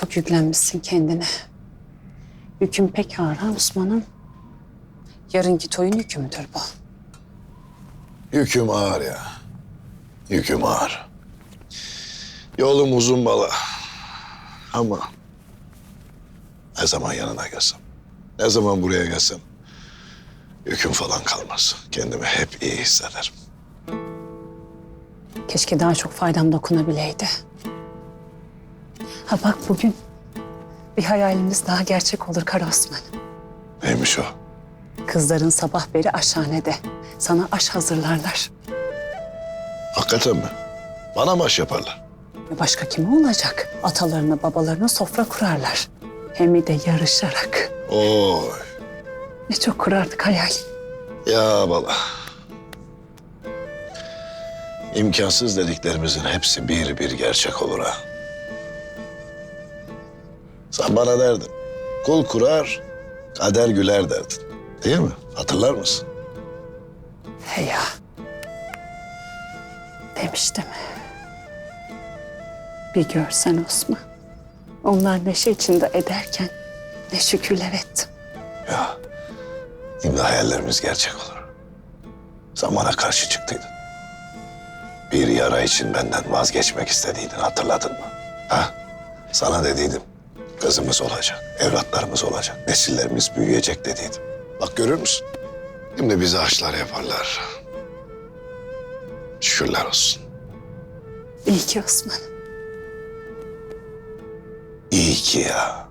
Çok yüklenmişsin kendine. Yükün pek ağır ha Osman'ım. Yarınki toyun yükü müdür bu? Yüküm ağır ya. Yüküm ağır. Yolum uzun bala. Ama ne zaman yanına gelsem, ne zaman buraya gelsem yüküm falan kalmaz. Kendimi hep iyi hissederim. Keşke daha çok faydam dokunabileydi. Ha bak bugün bir hayalimiz daha gerçek olur Kara Osman. Neymiş o? Kızların sabah beri aşhanede. Sana aş hazırlarlar. Hakikaten mi? Bana mı aş yaparlar? Başka kim olacak? Atalarına babalarına sofra kurarlar. Hem de yarışarak. Oy. Ne çok kurardık hayal. Ya bala. İmkansız dediklerimizin hepsi bir bir gerçek olur ha. Sen bana derdin. Kul kurar, kader güler derdin. Değil mi? Hatırlar mısın? He ya. Demiştim. Bir görsen Osman. Onlar neşe içinde ederken ne şükürler ettim. Ya. Şimdi hayallerimiz gerçek olur. Bana karşı çıktıydın. Bir yara için benden vazgeçmek istediydin hatırladın mı? Ha? Sana dediydim. Kızımız olacak, evlatlarımız olacak, nesillerimiz büyüyecek dediydim. Bak görür müsün? Şimdi bize aşlar yaparlar. Şükürler olsun. İyi ki Osman. İyi ki ya.